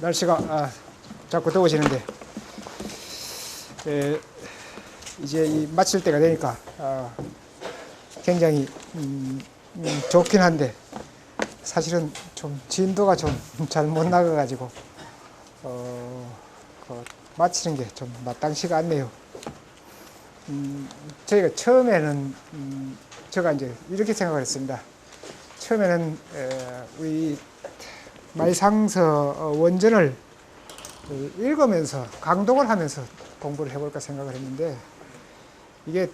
날씨가 아, 자꾸 더워지는데 에, 이제 이 마칠 때가 되니까 아, 굉장히 음, 음, 좋긴 한데 사실은 좀 진도가 좀 잘 못 나가가지고 어, 그 마치는 게 좀 마땅치가 않네요. 음, 저희가 처음에는 음, 제가 이제 이렇게 생각을 했습니다. 처음에는 에, 우리 말상서 어, 원전을 그 읽으면서 강독을 하면서 공부를 해볼까 생각을 했는데 이게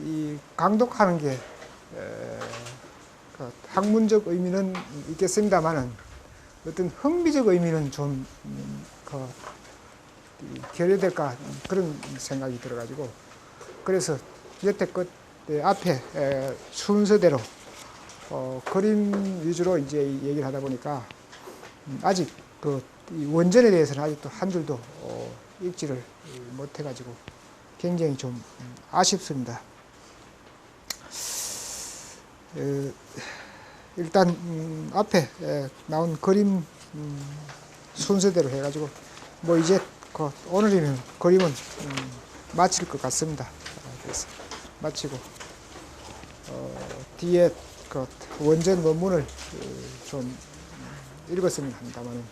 이 강독하는 게 에, 그 학문적 의미는 있겠습니다만은 어떤 흥미적 의미는 좀 음, 그, 이 결여될까 그런 생각이 들어가지고 그래서 여태껏 예, 앞에 에, 순서대로 어, 그림 위주로 이제 얘기를 하다 보니까 음, 아직 그이 원전에 대해서는 아직도 한 줄도 어, 읽지를 못 해가지고 굉장히 좀 음, 아쉽습니다. 어, 일단 음, 앞에 에, 나온 그림 음, 순서대로 해가지고 뭐 이제 그 오늘이면 그림은 음, 마칠 것 같습니다. 아, 그래서 마치고 어, 뒤에 그 원전 원문을 어, 좀 읽었으면 합니다만은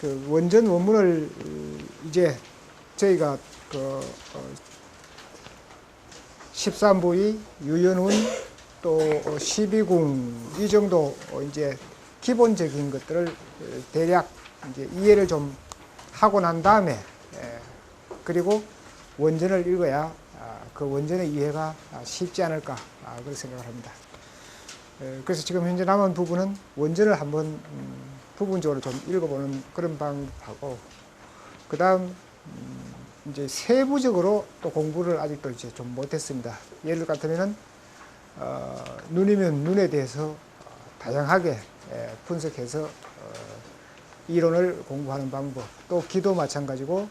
그 원전 원문을 어, 이제 저희가 그 어, 13부의 유연운 또 12궁 이 정도 어, 이제 기본적인 것들을 어, 대략 이제 이해를 좀 하고 난 다음에 에, 그리고 원전을 읽어야 아, 그 원전의 이해가 아, 쉽지 않을까 아, 그런 생각을 합니다. 에, 그래서 지금 현재 남은 부분은 원전을 한번 음, 부분적으로 좀 읽어보는 그런 방법하고 그 다음 이제 세부적으로 또 공부를 아직도 이제 좀 못했습니다. 예를 같으면은 어, 눈이면 눈에 대해서 어, 다양하게 예, 분석해서 어, 이론을 공부하는 방법, 또 귀도 마찬가지고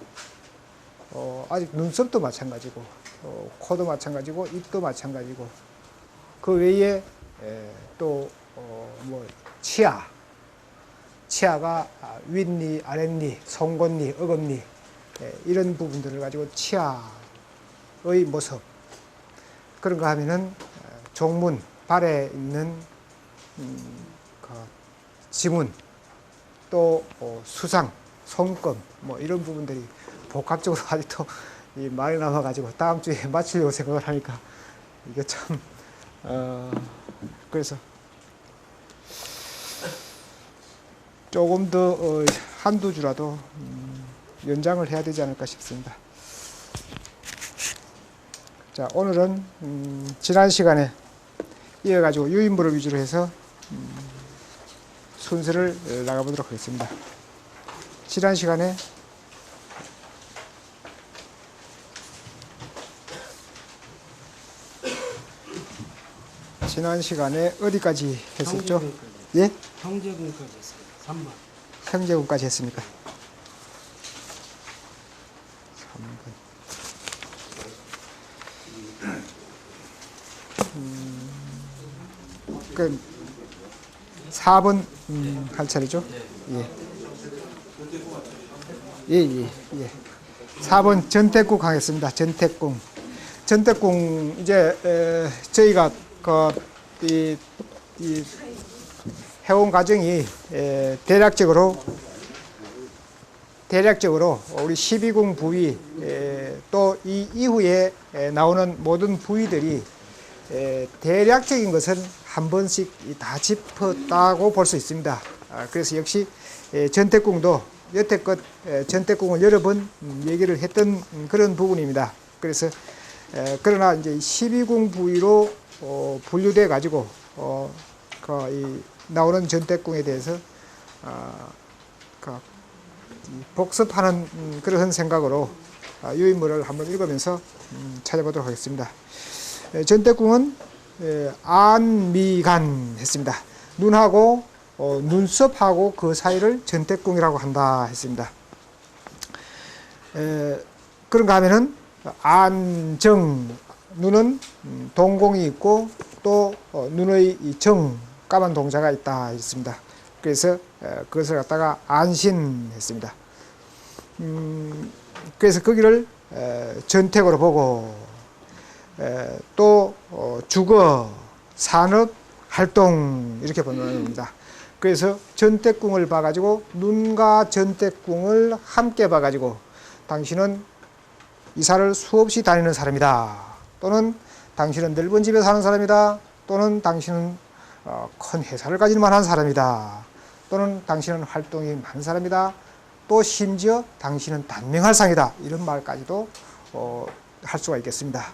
어, 아직 눈썹도 마찬가지고 어, 코도 마찬가지고 입도 마찬가지고 그 외에 예, 또 뭐 치아. 치아가 아, 윗니, 아랫니, 송곳니, 어금니 예, 이런 부분들을 가지고 치아의 모습. 그런 거 하면은 어, 종문 발에 있는 음, 그 지문 또 어, 수상 손금 뭐 이런 부분들이 복합적으로 아직도 이 말이 남아가지고 다음 주에 마치려고 생각을 하니까 이게 참 어, 그래서 조금 더 어, 한두 주라도 음, 연장을 해야 되지 않을까 싶습니다. 자 오늘은 음, 지난 시간에 이어가지고 유인물을 위주로 해서 음, 순서를 어, 나가보도록 하겠습니다. 지난 시간에 지난 시간에 어디까지 했었죠? 예? 형제군까지 했습니다. 3번. 형제군까지 했습니까? 3번. 음, 그 4번 음, 할 차례죠? 예. 예, 예, 예. 4번 전택국 하겠습니다. 전택궁. 전택궁 이제 에, 저희가 그 이 이 해온 과정이 에, 대략적으로 대략적으로 우리 12궁 부위 또 이 이후에 에, 나오는 모든 부위들이 에, 대략적인 것은 한 번씩 이다 짚었다고 볼 수 있습니다. 아, 그래서 역시 에, 전택궁도 여태껏 에, 전택궁을 여러 번 음, 얘기를 했던 음, 그런 부분입니다. 그래서 에, 그러나 이제 12궁 부위로 어, 분류돼 가지고 어, 그, 이, 나오는 전택궁에 대해서 어, 그, 이 복습하는 음, 그런 생각으로 아, 유인물을 한번 읽으면서 음, 찾아보도록 하겠습니다. 에, 전택궁은 에, 안미간 했습니다. 눈하고 어, 눈썹하고 그 사이를 전택궁이라고 한다 했습니다. 에, 그런가 하면은 안정 눈은 음, 동공이 있고 또 어, 눈의 이정 까만 동자가 있다 했습니다. 그래서 에, 그것을 갖다가 안신했습니다. 음, 그래서 거기를 에, 전택으로 보고 에, 또 어, 주거, 산업, 활동 이렇게 보는 겁니다. 그래서 전택궁을 봐가지고 눈과 전택궁을 함께 봐가지고 당신은 이사를 수없이 다니는 사람이다. 또는 당신은 넓은 집에 사는 사람이다. 또는 당신은 어, 큰 회사를 가질 만한 사람이다. 또는 당신은 활동이 많은 사람이다. 또 심지어 당신은 단명할 상이다. 이런 말까지도 어, 할 수가 있겠습니다.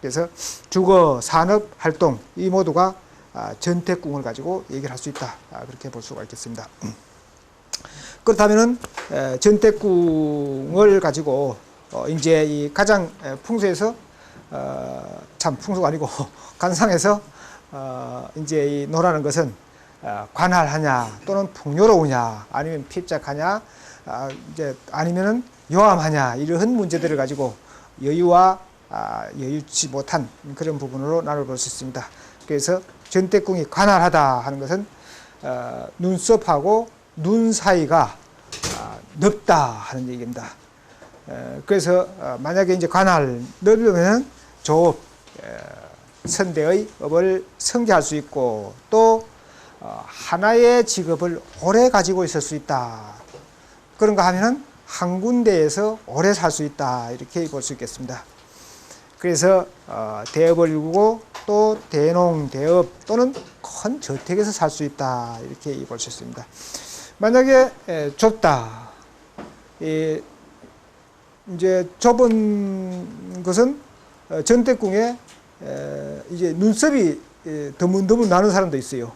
그래서 주거, 산업, 활동 이 모두가 아, 전택궁을 가지고 얘기를 할 수 있다. 아, 그렇게 볼 수가 있겠습니다. 그렇다면은 에, 전택궁을 가지고 어, 이제 이 가장 에, 풍수에서 어, 참 풍수가 아니고 관상에서 어, 이제 이 노라는 것은 어, 관할하냐 또는 풍요로우냐 아니면 핍작하냐 아, 이제 아니면은 요함하냐 이러한 문제들을 가지고 여유와 아, 여유치 못한 그런 부분으로 나눠볼 수 있습니다. 그래서 전대궁이 관할하다 하는 것은 어, 눈썹하고 눈 사이가 아, 넓다 하는 얘기입니다. 에, 그래서 어, 만약에 이제 관할 넓으면 에, 선대의 업을 성취할 수 있고 또 어, 하나의 직업을 오래 가지고 있을 수 있다. 그런가 하면은 한 군데에서 오래 살 수 있다 이렇게 볼 수 있겠습니다. 그래서 어, 대업을 이루고 또 대농, 대업 또는 큰 저택에서 살 수 있다 이렇게 볼 수 있습니다. 만약에 에, 좁다, 이, 이제 좁은 것은 어, 전대궁에 에, 이제 눈썹이 에, 드문드문 나는 사람도 있어요.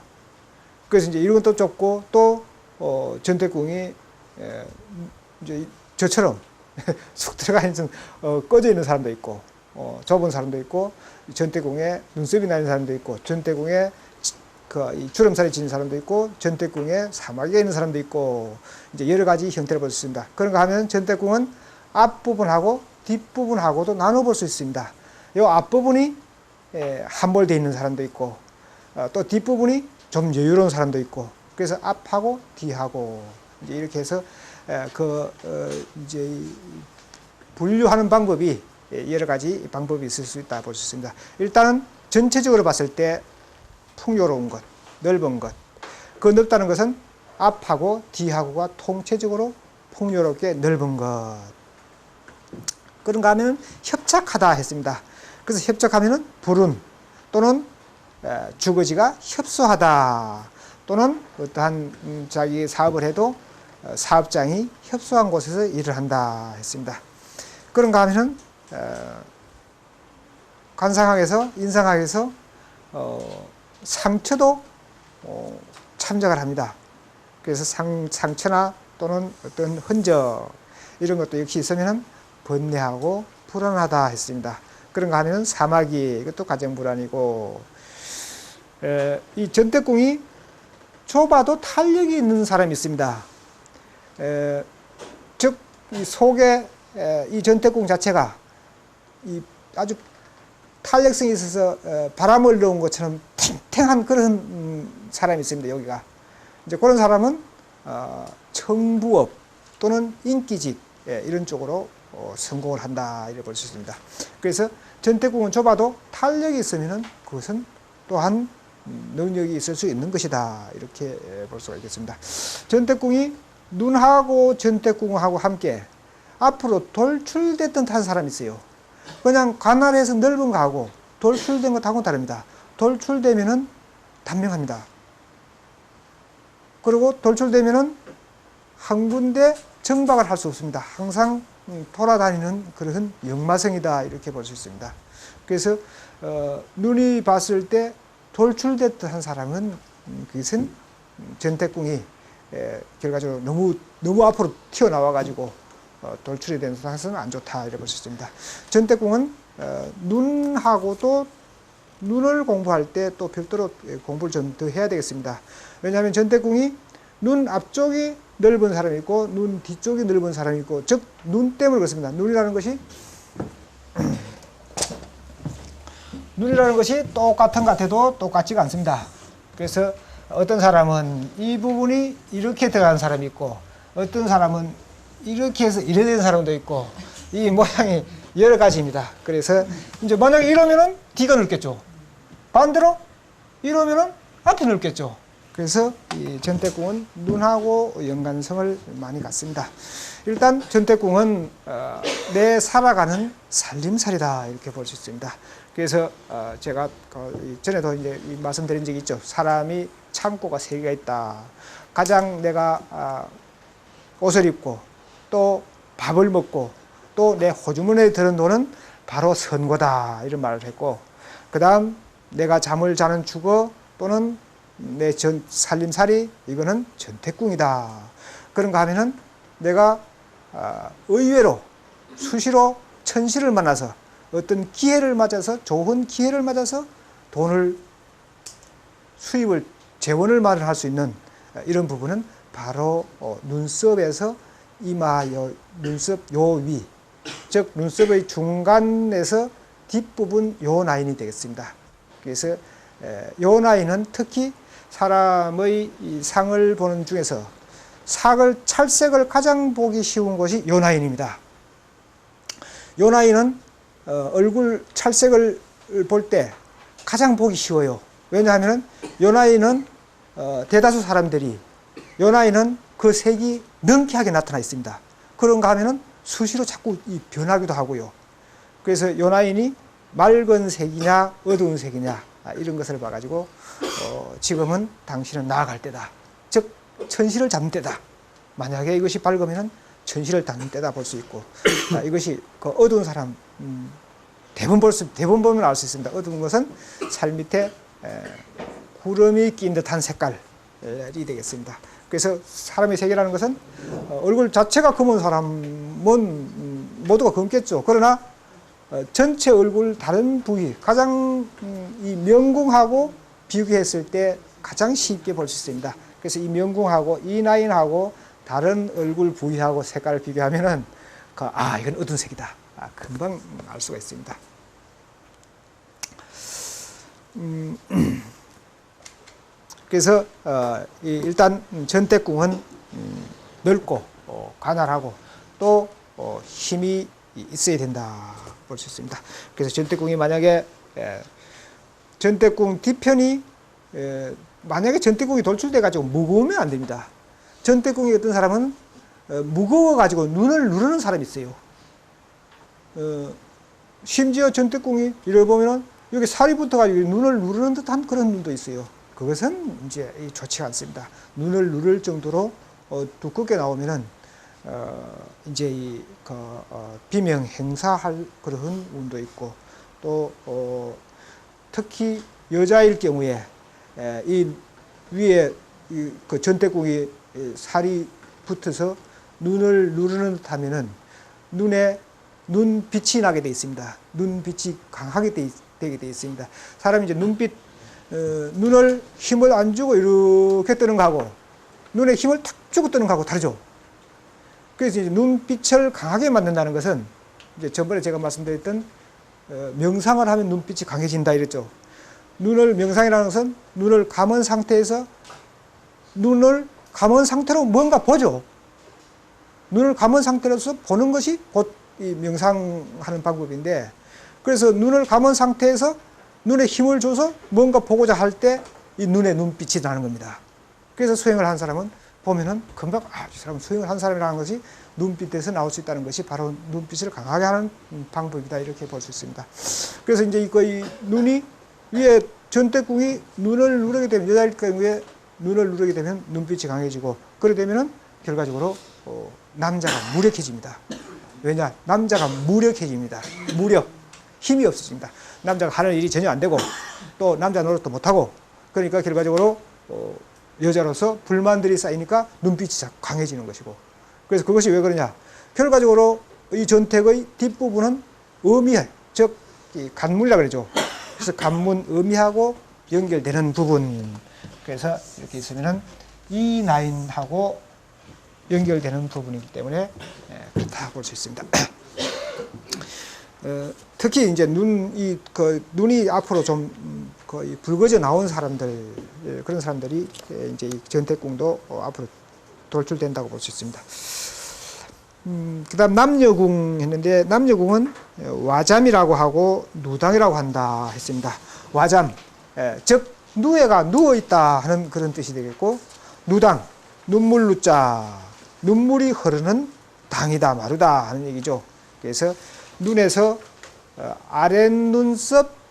그래서 이제 이런 것도 좁고 또 어, 전대궁이 에, 이제 저처럼 쑥 들어가 있는 어, 꺼져 있는 사람도 있고 어, 좁은 사람도 있고 전대궁에 눈썹이 나는 사람도 있고 전대궁에 그이 주름살이 지는 사람도 있고 전대궁에 사마귀가 있는 사람도 있고 이제 여러 가지 형태를 볼 수 있습니다. 그런가 하면 전대궁은 앞부분하고 뒷부분하고도 나눠 볼 수 있습니다. 이 앞부분이 에, 함몰되어 있는 사람도 있고 어, 또 뒷부분이 좀 여유로운 사람도 있고 그래서 앞하고 뒤하고 이제 이렇게 해서 에, 그 어, 이제 이 분류하는 방법이 예, 여러 가지 방법이 있을 수 있다 볼 수 있습니다. 일단은 전체적으로 봤을 때 풍요로운 것, 넓은 것. 그 넓다는 것은 앞하고 뒤하고가 통체적으로 풍요롭게 넓은 것. 그런가 하면 협착하다 했습니다. 그래서 협착하면은 불운 또는 에, 주거지가 협소하다 또는 어떠한 음, 자기 사업을 해도 어, 사업장이 협소한 곳에서 일을 한다 했습니다. 그런가 하면은 어, 관상학에서 인상학에서 어, 상처도 어, 참작을 합니다. 그래서 상, 상처나 또는 어떤 흔적 이런 것도 역시 있으면 번뇌하고 불안하다 했습니다. 그런가 하면 사마귀 이것도 가정 불안이고 에, 이 전대궁이 좁아도 탄력이 있는 사람이 있습니다. 에, 즉, 이 속에 에, 이 전태궁 자체가 이 아주 탄력성이 있어서 어, 바람을 넣은 것처럼 탱탱한 그런 음, 사람이 있습니다. 여기가 이제 그런 사람은 어, 청부업 또는 인기직 예, 이런 쪽으로 어, 성공을 한다 이렇게 볼 수 있습니다. 그래서 전태궁은 좁아도 탄력이 있으면은 그것은 또한 음, 능력이 있을 수 있는 것이다 이렇게 예, 볼 수가 있겠습니다. 전태궁이 눈하고 전태궁하고 함께 앞으로 돌출됐던 한 사람이 있어요. 그냥 관할에서 넓은 거하고 돌출된 것하고 다릅니다. 돌출되면은 단명합니다. 그리고 돌출되면은 한 군데 정박을 할 수 없습니다. 항상 음, 돌아다니는 그런 역마성이다 이렇게 볼 수 있습니다. 그래서 어, 눈이 봤을 때 돌출됐던 한 사람은 음, 그것은 전태궁이 에, 결과적으로 너무 너무 앞으로 튀어나와 가지고 어, 돌출이 된 상황에서는 안 좋다 이렇게 볼 수 있습니다. 전태궁은 어, 눈하고도 눈을 공부할 때 또 별도로 공부를 좀 더 해야 되겠습니다. 왜냐하면 전태궁이 눈 앞쪽이 넓은 사람이 있고 눈 뒤쪽이 넓은 사람이 있고 즉 눈댐을 그렇습니다. 눈이라는 것이 눈이라는 것이 똑같은 것 같아도 똑같지가 않습니다. 그래서 어떤 사람은 이 부분이 이렇게 들어간 사람이 있고 어떤 사람은 이렇게 해서 이래 된 사람도 있고 이 모양이 여러 가지입니다. 그래서 이제 만약에 이러면은 뒤가 넓겠죠. 반대로 이러면은 앞이 넓겠죠. 그래서 이 전태궁은 눈하고 연관성을 많이 갖습니다. 일단 전태궁은 어, 내 살아가는 살림살이다 이렇게 볼 수 있습니다. 그래서 어, 제가 그 전에도 이제 이 말씀드린 적이 있죠. 사람이 창고가 세 개가 있다. 가장 내가 아, 옷을 입고 또 밥을 먹고 또 내 호주머니에 드는 돈은 바로 선거다 이런 말을 했고 그 다음 내가 잠을 자는 주거 또는 내 전 살림살이 이거는 전태궁이다 그런가 하면은 내가 아, 의외로 수시로 천시를 만나서 어떤 기회를 맞아서 좋은 기회를 맞아서 돈을 수입을 재원을 마련할 수 있는 이런 부분은 바로 어, 눈썹에서 이마 요 눈썹 요 위, 즉 눈썹의 중간에서 뒷부분 요 라인이 되겠습니다. 그래서 에, 요 라인은 특히 사람의 이 상을 보는 중에서 sak을 찰색을 가장 보기 쉬운 곳이 요 라인입니다. 요 라인은 어, 얼굴 찰색을 볼 때 가장 보기 쉬워요. 왜냐하면 요 라인은 어, 대다수 사람들이 요 라인은 그 색이 명쾌하게 나타나 있습니다. 그런가 하면은 수시로 자꾸 이 변하기도 하고요. 그래서 요 라인이 맑은 색이냐 어두운 색이냐 아, 이런 것을 봐가지고 어, 지금은 당신은 나아갈 때다. 즉 천시를 잡는 때다. 만약에 이것이 밝으면은 천시를 잡는 때다 볼 수 있고 아, 이것이 그 어두운 사람 음, 대부분 볼 수, 대부분 보면 알 수 있습니다. 어두운 것은 살 밑에 에, 구름이 낀 듯한 색깔이 되겠습니다. 그래서 사람의 색이라는 것은 어, 얼굴 자체가 검은 사람은 음, 모두가 검겠죠. 그러나 어, 전체 얼굴 다른 부위 가장 음, 이 명궁하고 비교했을 때 가장 쉽게 볼 수 있습니다. 그래서 이 명궁하고 이 라인하고 다른 얼굴 부위하고 색깔을 비교하면은 그, 아 이건 어두운 색이다. 아, 금방 알 수가 있습니다. 음, 그래서 어, 이 일단 전대궁은 음, 넓고 어, 가난하고 또 어, 힘이 있어야 된다 볼 수 있습니다. 그래서 전대궁이 만약에 에, 전대궁 뒤편이 에, 만약에 전대궁이 돌출돼 가지고 무거우면 안 됩니다. 전대궁이 어떤 사람은 어, 무거워 가지고 눈을 누르는 사람이 있어요. 어, 심지어 전태궁이 이래 보면은 여기 살이 붙어가지고 눈을 누르는 듯한 그런 눈도 있어요. 그것은 이제 이 좋지가 않습니다. 눈을 누를 정도로 어, 두껍게 나오면은 어, 이제 이 그, 어, 비명 행사할 그런 운도 있고 또 어, 특히 여자일 경우에 에, 이 위에 이, 그 전태궁이 이 살이 붙어서 눈을 누르는 듯하면은 눈에 눈빛이 나게 돼 있습니다. 눈빛이 강하게 돼, 되게 돼 있습니다. 사람이 이제 눈빛 어, 눈을 힘을 안 주고 이렇게 뜨는 거하고 눈에 힘을 탁 주고 뜨는 거하고 다르죠. 그래서 이제 눈빛을 강하게 만든다는 것은 이제 전번에 제가 말씀드렸던 어, 명상을 하면 눈빛이 강해진다 이랬죠. 눈을 명상이라는 것은 눈을 감은 상태에서 눈을 감은 상태로 뭔가 보죠. 눈을 감은 상태로서 보는 것이 곧이 명상하는 방법인데 그래서 눈을 감은 상태에서 눈에 힘을 줘서 뭔가 보고자 할 때 이 눈에 눈빛이 나는 겁니다. 그래서 수행을 한 사람은 보면은 금방 아, 이 사람은 수행을 한 사람이라는 것이 눈빛에서 나올 수 있다는 것이 바로 눈빛을 강하게 하는 방법이다 이렇게 볼 수 있습니다. 그래서 이제 이거 이 눈이 위에 전대궁이 눈을 누르게 되면 여자일 경우에 눈을 누르게 되면 눈빛이 강해지고 그래 되면은 결과적으로 어, 남자가 무력해집니다. 왜냐? 남자가 무력해집니다. 무력. 힘이 없어집니다. 남자가 하는 일이 전혀 안 되고 또 남자 노릇도 못하고 그러니까 결과적으로 어, 여자로서 불만들이 쌓이니까 눈빛이 자꾸 강해지는 것이고 그래서 그것이 왜 그러냐? 결과적으로 이 전택의 뒷부분은 음이해. 즉, 이 간물이라 그러죠. 그래서 간문 음이하고 연결되는 부분. 그래서 이렇게 있으면은 이 라인하고 연결되는 부분이기 때문에 예, 그렇다 볼 수 있습니다. 어, 특히 이제 눈, 이, 그, 눈이 앞으로 좀 음, 거의 붉어져 나온 사람들 예, 그런 사람들이 예, 이제 이 전태궁도 어, 앞으로 돌출된다고 볼 수 있습니다. 음, 그다음 남녀궁 했는데 남녀궁은 어, 와잠이라고 하고 누당이라고 한다 했습니다. 와잠, 예, 즉 누에가 누워 있다 하는 그런 뜻이 되겠고 누당, 눈물 누자, 눈물이 흐르는 당이다 마루다 하는 얘기죠. 그래서 눈에서 어, 아랫 눈썹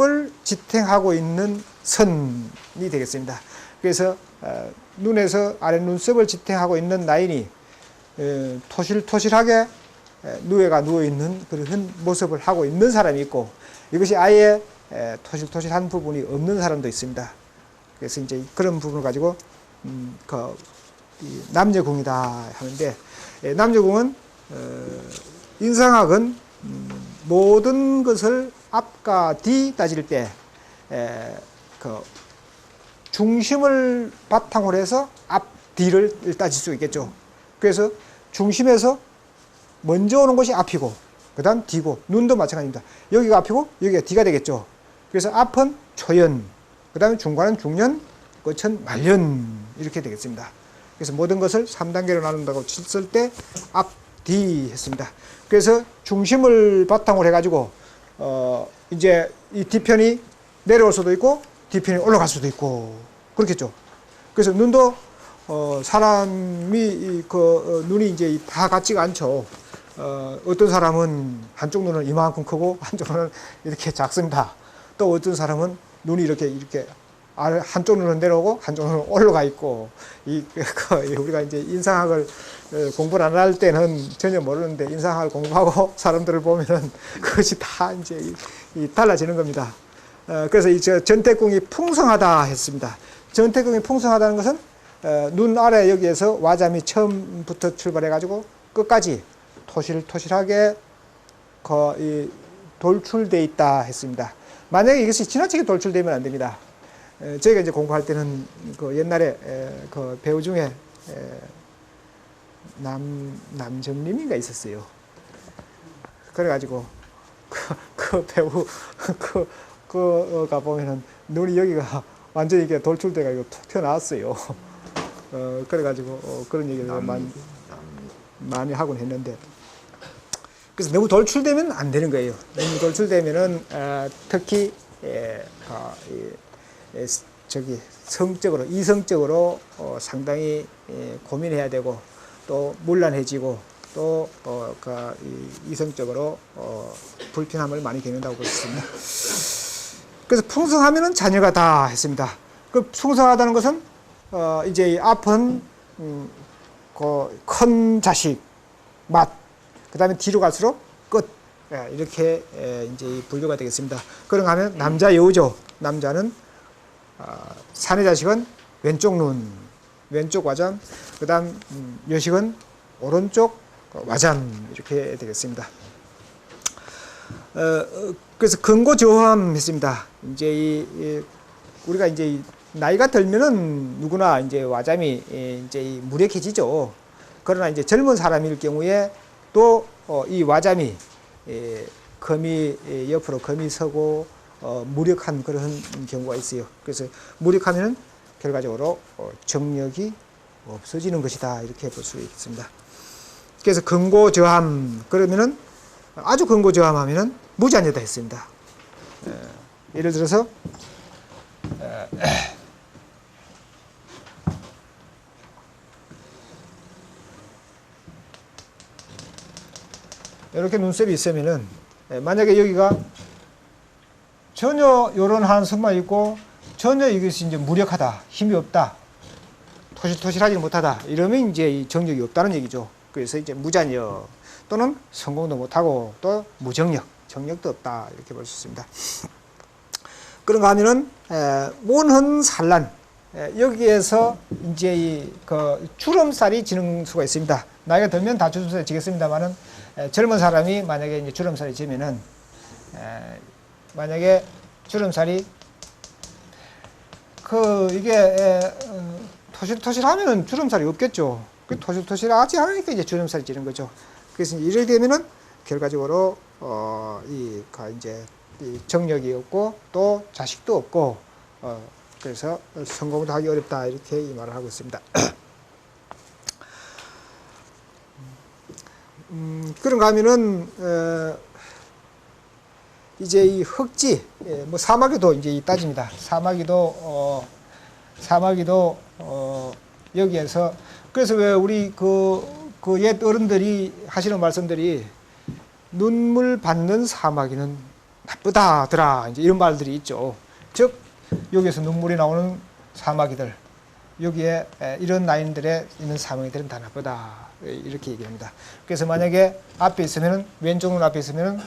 을 지탱하고 있는 선이 되겠습니다. 그래서 어, 눈에서 아랫눈썹을 지탱하고 있는 라인이 에, 토실토실하게 에, 누에가 누워 있는 그런 모습을 하고 있는 사람이 있고 이것이 아예 에, 토실토실한 부분이 없는 사람도 있습니다. 그래서 이제 그런 부분을 가지고 음, 그, 이 남녀궁이다 하는데 에, 남녀궁은 어, 인상학은 음, 모든 것을 앞과 뒤 따질 때 에, 그 중심을 바탕으로 해서 앞 뒤를 따질 수 있겠죠. 그래서 중심에서 먼저 오는 것이 앞이고 그 다음 뒤고 눈도 마찬가지입니다. 여기가 앞이고 여기가 뒤가 되겠죠. 그래서 앞은 초연, 그 다음에 중간은 중년, 끝은 말년 이렇게 되겠습니다. 그래서 모든 것을 3단계로 나눈다고 쳤을 때 앞, 뒤 했습니다. 그래서 중심을 바탕으로 해가지고 어 이제 이 뒤편이 내려올 수도 있고 뒤편이 올라갈 수도 있고 그렇겠죠. 그래서 눈도 어 사람이 이그 어, 눈이 이제 다 같지가 않죠. 어 어떤 사람은 한쪽 눈은 이만큼 크고 한쪽 눈은 이렇게 작습니다. 또 어떤 사람은 눈이 이렇게 이렇게 아래 한쪽 눈은 내려오고 한쪽 눈은 올라가 있고 이 그, 우리가 이제 인상학을 어, 공부를 안 할 때는 전혀 모르는데 인상학을 공부하고 사람들을 보면은 그것이 다 이제 이, 이 달라지는 겁니다. 어, 그래서 이저 전태궁이 풍성하다 했습니다. 전태궁이 풍성하다는 것은 어, 눈 아래 여기에서 와잠이 처음부터 출발해 가지고 끝까지 토실토실하게 거, 이, 돌출돼 있다 했습니다. 만약에 이것이 지나치게 돌출되면 안 됩니다. 에, 저희가 이제 공부할 때는 그 옛날에 에, 그 배우 중에 에, 남 남정림인가 있었어요. 그래가지고 그, 그 배우 그 그가 보면은 눈이 여기가 완전히 이게 돌출돼가 이거 툭 튀어나왔어요. 어 그래가지고 어, 그런 얘기를 많이 많이 하곤 했는데 그래서 너무 돌출되면 안 되는 거예요. 너무 돌출되면은 어, 특히 에, 어, 이, 에, 저기 성적으로 이성적으로 어, 상당히 에, 고민해야 되고 또 문란해지고 또 어, 그, 이, 이성적으로 어, 불편함을 많이 겪는다고 있습니다. 그래서 풍성하면은 자녀가 다 했습니다. 그 풍성하다는 것은 어, 이제 이 앞은 음, 그 큰 자식 맛 그다음에 뒤로 갈수록 끝 예, 이렇게 예, 이제 이 분류가 되겠습니다. 그런가 하면 남자 여우죠. 남자는 아, 사내 자식은 왼쪽 눈 왼쪽 와잠 그다음 음, 여식은 오른쪽 와잠 이렇게 되겠습니다. 어, 어, 그래서 근고 저함 했습니다. 이제 이, 이 우리가 이제 이 나이가 들면은 누구나 이제 와잠이 예, 이제 이 무력해지죠. 그러나 이제 젊은 사람일 경우에 또 어, 이 와잠이 예, 검이 예, 옆으로 검이 서고 어, 무력한 그런 경우가 있어요. 그래서 무력하면은 결과적으로 어, 정력이 없어지는 것이다 이렇게 볼 수 있습니다. 그래서 근고 저함 그러면은 아주 근고 저함하면은 무자녀다 했습니다. 예, 예를 들어서 에, 이렇게 눈썹이 있으면은 예, 만약에 여기가 전혀 요런 한숨만 있고 전혀 이것이 이제 무력하다 힘이 없다 토실토실하지 못하다 이러면 이제 이 정력이 없다는 얘기죠. 그래서 이제 무자녀 또는 성공도 못하고 또 무정력 정력도 없다 이렇게 볼 수 있습니다. 그런가 하면은 에, 온헌산란. 에, 여기에서 이제 이그 주름살이 지는 수가 있습니다. 나이가 들면 다 주름살이 지겠습니다만은 에, 젊은 사람이 만약에 이제 주름살이 지면은 에, 만약에 주름살이 그 이게 에, 어, 토실토실하면은 주름살이 없겠죠. 그 토실토실하지 않으니까 이제 주름살이 지는 거죠. 그래서 이래 되면은 결과적으로 어이 그 이제 이 정력이 없고 또 자식도 없고 어 그래서 성공도 하기 어렵다 이렇게 이 말을 하고 있습니다. 음, 그런가 하면은 어, 이제 이 흑지, 예, 뭐 사마귀도 이제 이 따집니다. 사마귀도 어, 사마귀도 어, 여기에서 그래서 왜 우리 그 그 옛 어른들이 하시는 말씀들이 눈물 받는 사마귀는 나쁘다더라 이제 이런 말들이 있죠. 즉 여기에서 눈물이 나오는 사마귀들 여기에 에, 이런 라인들에 있는 사마귀들은 다 나쁘다 이렇게 얘기합니다. 그래서 만약에 앞에 있으면은 왼쪽 눈 앞에 있으면은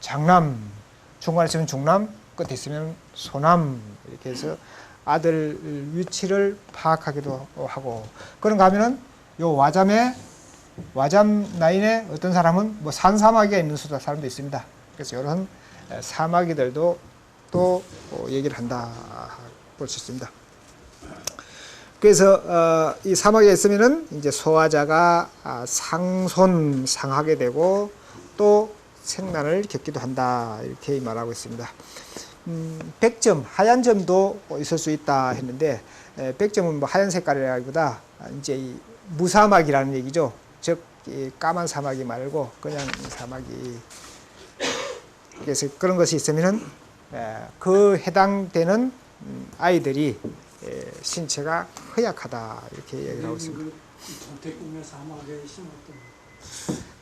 장남, 중간에 있으면 중남, 끝에 있으면 소남 이렇게 해서 아들 위치를 파악하기도 하고 그런가 하면은 요 와잠에 와잠 라인에 어떤 사람은 뭐 산사마귀가 있는 수다 사람도 있습니다. 그래서 이런 에, 사마귀들도 또 어, 얘기를 한다 볼 수 있습니다. 그래서 어, 이 사막에 있으면은 이제 소화자가 아, 상손 상하게 되고 또 생난을 겪기도 한다 이렇게 말하고 있습니다. 음, 백점 하얀 점도 있을 수 있다 했는데 에, 백점은 뭐 하얀 색깔이라기보다 이제 이 무사막이라는 얘기죠. 즉이 까만 사마귀 말고 그냥 사마귀. 그래서 그런 것이 있으면은 에, 그 해당되는 음, 아이들이 에, 신체가 허약하다 이렇게 얘기를 하고 있습니다. 그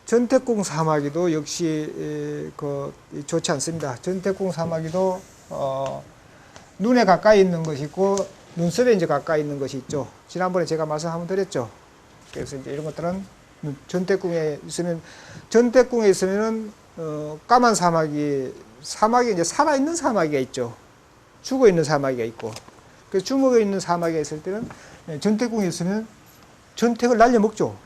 전태궁 사마귀도 역시 에, 그 좋지 않습니다. 전태궁 사마귀도 어, 눈에 가까이 있는 것이 있고 눈썹에 이제 가까이 있는 것이 있죠. 지난번에 제가 말씀 한번 드렸죠. 그래서 이제 이런 것들은 눈- 전태궁에 있으면 전태궁에 있으면은 어, 까만 사마귀 사마귀 이제 살아 있는 사마귀가 있죠. 죽어 있는 사마귀가 있고 그래서 죽어 있는 사마귀가 있을 때는 예, 전태궁에 있으면 전택을 날려 먹죠.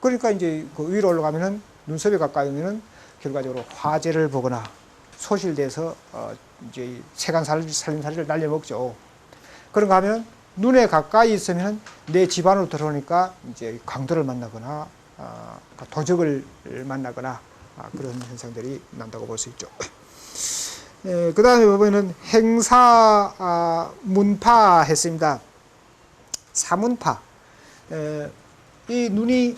그러니까 이제 그 위로 올라가면은 눈썹에 가까이 오면은 결과적으로 화재를 보거나 소실돼서 어 이제 이 세간살 살림살이를 날려 먹죠. 그런가 하면 눈에 가까이 있으면 내 집안으로 들어오니까 이제 강도를 만나거나 아, 도적을 만나거나 아, 그런 현상들이 난다고 볼 수 있죠. 예, 그 다음에 보면은 행사 아, 문파 했습니다. 사문파. 에, 이 눈이